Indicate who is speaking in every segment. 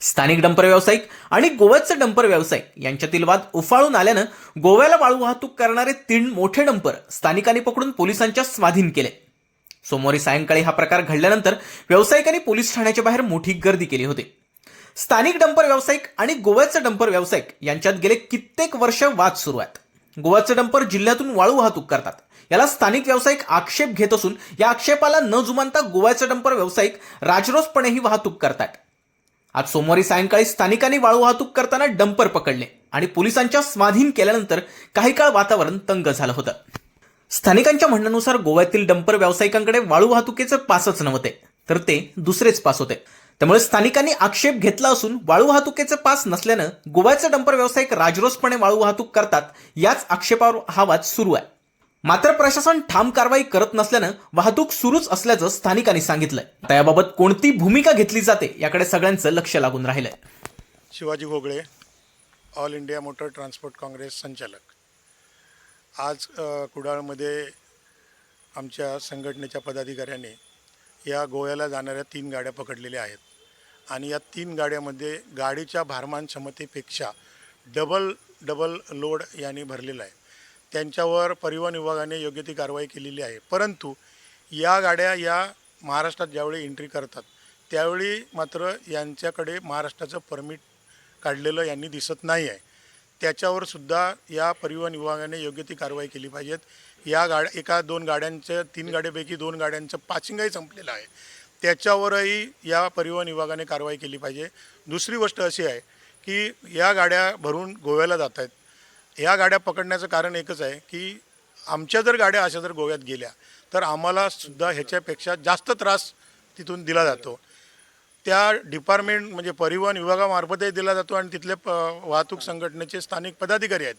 Speaker 1: स्थानिक डंपर व्यावसायिक आणि गोव्याचे डंपर व्यावसायिक यांच्यातील वाद उफाळून आल्यानं गोव्याला वाळू वाहतूक करणारे तीन मोठे डंपर स्थानिकांनी पकडून पोलिसांच्या स्वाधीन केले. सोमवारी सायंकाळी हा प्रकार घडल्यानंतर व्यावसायिकांनी पोलीस ठाण्याच्या बाहेर मोठी गर्दी केली होती. स्थानिक डंपर व्यावसायिक आणि गोव्याचे डंपर व्यावसायिक यांच्यात गेले कित्येक वर्ष वाद सुरू आहेत. गोव्याचे डंपर जिल्ह्यातून वाळू वाहतूक करतात. याला स्थानिक व्यावसायिक आक्षेप घेत असून या आक्षेपाला न जुमानता गोव्याचे डंपर व्यावसायिक राजरोसपणे ही वाहतूक करतात आज सोमवारी सायंकाळी स्थानिकांनी वाळू वाहतूक करताना डंपर पकडले आणि पोलिसांच्या स्वाधीन केल्यानंतर काही काळ वातावरण तंग झालं होतं. स्थानिकांच्या म्हणण्यानुसार गोव्यातील डंपर व्यावसायिकांकडे वाळू वाहतुकीचे पासच नव्हते तर ते दुसरेच पास होते. त्यामुळे स्थानिकांनी आक्षेप घेतला असून वाळू वाहतुकीचे पास नसल्यानं गोव्याचे डंपर व्यावसायिक राजरोसपणे वाळू वाहतूक करतात याच आक्षेपावर हा वाद सुरू आहे. मात्र प्रशासन ठाम कारवाई करत नसल्यानं वाहतूक सुरूच असल्याचं स्थानिकांनी सांगितलंय. आता याबाबत कोणती भूमिका घेतली जाते याकडे सगळ्यांचं लक्ष लागून राहिलंय.
Speaker 2: Shivaji Ghogale all India motor transport congress संचालक. आज कुडाळमध्ये आमच्या संघटनेच्या पदाधिकाऱ्यांनी या गोव्याला जाणाऱ्या तीन गाड्या पकडलेल्या आहेत. आणि या तीन गाड्यामध्ये गाडीच्या भारमान क्षमतेपेक्षा डबल डबल लोड यांनी भरलेला आहे. त्यांच्यावर परिवहन विभागाने योग्य ती कारवाई केलेली आहे. परंतु या गाड्या या महाराष्ट्रात ज्यावेळी एंट्री करतात त्यावेळी मात्र यांच्याकडे महाराष्ट्राचं परमिट काढलेलं यांनी दिसत नाही आहे. त्याच्यावर सुद्धा या परिवहन विभागाने योग्य ती कारवाई केली पाहिजेत. या गाड्या एका दोन गाड्यांच्या तीन गाड्यापैकी दोन गाड्यांचं पाचिंगही संपलेलं आहे. त्याच्यावरही या परिवहन विभागाने कारवाई केली पाहिजे. दुसरी गोष्ट अशी आहे की या गाड्या भरून गोव्याला जात आहेत या गाड्या पकडण्याचं कारण एकच आहे की आमच्या जर गाड्या अशा जर गोव्यात गेल्या तर आम्हाला सुद्धा ह्याच्यापेक्षा जास्त त्रास तिथून दिला जातो. त्या डिपार्टमेंट म्हणजे परिवहन विभागामार्फतही दिला जातो आणि तिथले प वाहतूक संघटनेचे स्थानिक पदाधिकारी आहेत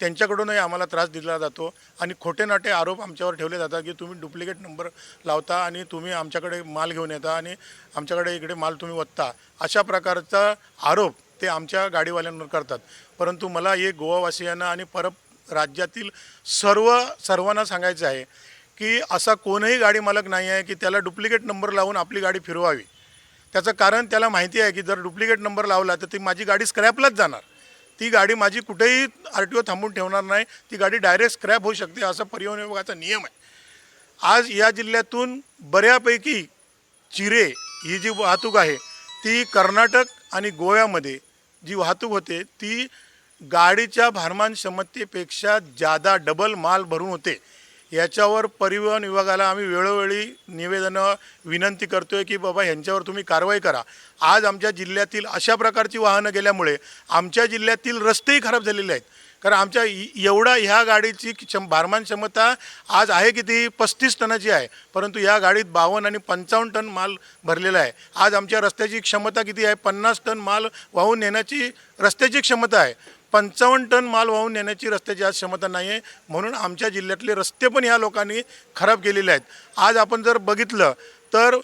Speaker 2: त्यांच्याकडूनही आम्हाला त्रास दिला जातो. आणि खोटे नाटे आरोप आमच्यावर ठेवले जातात की तुम्ही डुप्लिकेट नंबर लावता आणि तुम्ही आमच्याकडे माल घेऊन येता आणि आमच्याकडे इकडे माल तुम्ही वत्ता. अशा प्रकारचा आरोप ते आमच्या गाडीवाल्यांवर करतात. परंतु मला हे गोवावासियांना आणि पर राज्यातील सर्व सर्वांना सांगायचं आहे की असा कोणही गाडी मालक नाही आहे की त्याला डुप्लिकेट नंबर लावून आपली गाडी फिरवावी. त्याचं कारण त्याला माहिती आहे की जर डुप्लिकेट नंबर लावला तर ती माझी गाडी स्क्रॅपलाच जाणार. ती गाडी माझी कुठेही आर टी ओ थांबून ठेवणार नाही. ती गाडी डायरेक्ट स्क्रॅप होऊ शकते असा परिवहन विभागाचा नियम आहे. आज या जिल्ह्यातून बऱ्यापैकी चिरे ही जी वाहतूक आहे ती कर्नाटक आणि गोव्यामध्ये जी वाहतूक होते ती गाडीच्या भारमान क्षमतेपेक्षा जादा डबल माल भरून होते. याच्यावर परिवहन विभागाला आम्ही वेळोवेळी निवेदनं विनंती करतो आहे की बाबा ह्यांच्यावर तुम्ही कारवाई करा. आज आमच्या जिल्ह्यातील अशा प्रकारची वाहनं गेल्यामुळे आमच्या जिल्ह्यातील रस्तेही खराब झालेले आहेत. कारण आमच्या एवढा ह्या गाडीची क्षम भारमान क्षमता आज आहे किती? पस्तीस टनाची आहे. परंतु या गाडीत बावन्न आणि पंचावन्न टन माल भरलेला आहे. आज आमच्या रस्त्याची क्षमता किती आहे? पन्नास टन माल वाहून नेण्याची रस्त्याची क्षमता आहे. पंचावन्न टन माल वाहून नेण्याची रस्त्याची आज क्षमता नाही आहे. म्हणून आमच्या जिल्ह्यातले रस्ते पण ह्या लोकांनी खराब केलेले आहेत. आज आपण जर बघितलं तर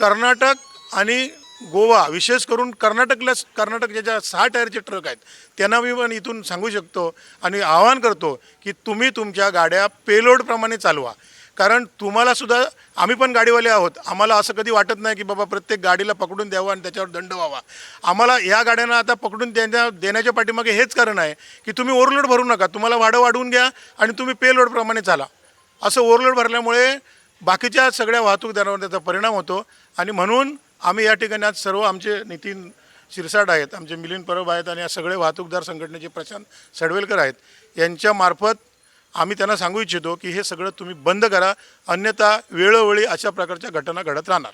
Speaker 2: कर्नाटक आणि गोवा विशेष करून कर्नाटकला कर्नाटक ज्या सहा टायरचे ट्रक आहेत त्यांना मी पण इथून सांगू शकतो आणि आवाहन करतो की तुम्ही तुमच्या गाड्या पेलोडप्रमाणे चालवा. कारण तुम्हालासुद्धा आम्ही पण गाडीवाले आहोत आम्हाला असं कधी वाटत नाही की बाबा प्रत्येक गाडीला पकडून द्यावं आणि त्याच्यावर दंड व्हावा. आम्हाला या गाड्यांना आता पकडून देण्या देण्याच्या पाठीमागे हेच कारण आहे की तुम्ही ओव्हरलोड भरू नका तुम्हाला भाडं वाढवून घ्या आणि तुम्ही पेलोडप्रमाणे चाला. असं ओव्हरलोड भरल्यामुळे बाकीच्या सगळ्या वाहतूकदारांवर त्याचा परिणाम होतो आणि म्हणून आम्ही या ठिकाणी आज सर्व आमचे नितीन शिरसाट आहेत आमचे मिलिंद परब आहेत आणि या सगळे वाहतूकदार संघटनेचे प्रशांत सडवेलकर आहेत. यांच्यामार्फत आम्ही त्यांना सांगू इच्छितो की हे सगळं तुम्ही बंद करा अन्यथा वेळोवेळी अशा प्रकारच्या घटना घडत राहणार.